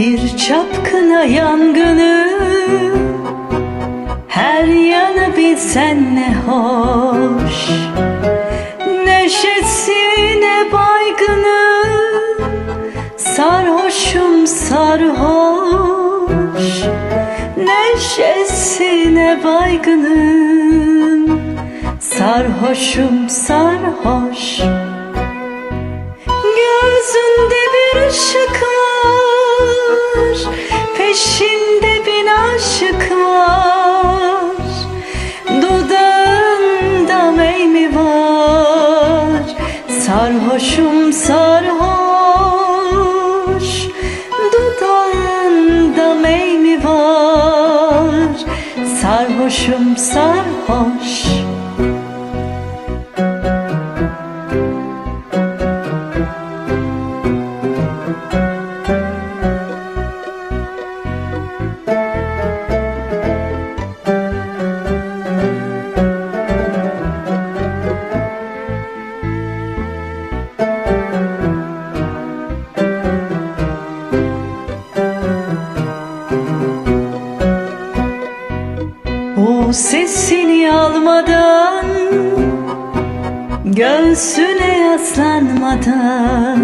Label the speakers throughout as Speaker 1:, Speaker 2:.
Speaker 1: Bir çapkına yangını. Her yanı bilsen ne hoş. Neşesine baygını. Sarhoşum sarhoş. Neşesine baygınım. Sarhoşum sarhoş sarhoş. Dudağında mey mi var. Sarhoşum sarhoş sesini almadan Göğsüne yaslanmadan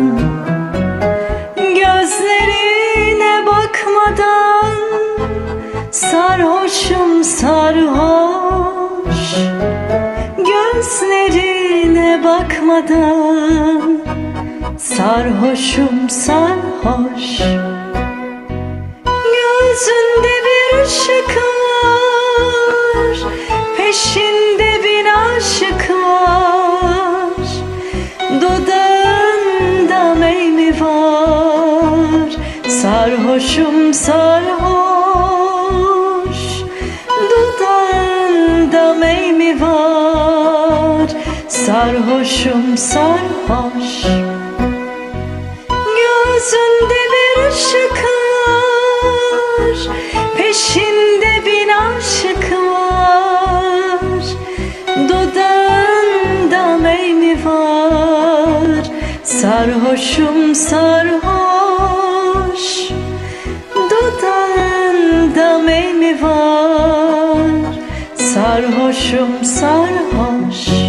Speaker 1: Gözlerine bakmadan Sarhoşum sarhoş Gözlerine bakmadan Sarhoşum sarhoş Sarhoşum sarhoş. Dudağında mey mi var. Sarhoşum sarhoş. Gözünde bir ışık var. Peşinde bin aşık var. Dudağında mey mi var. Sarhoşum sarhoş Dudağında mey mi var. Sarhoşum sarhoş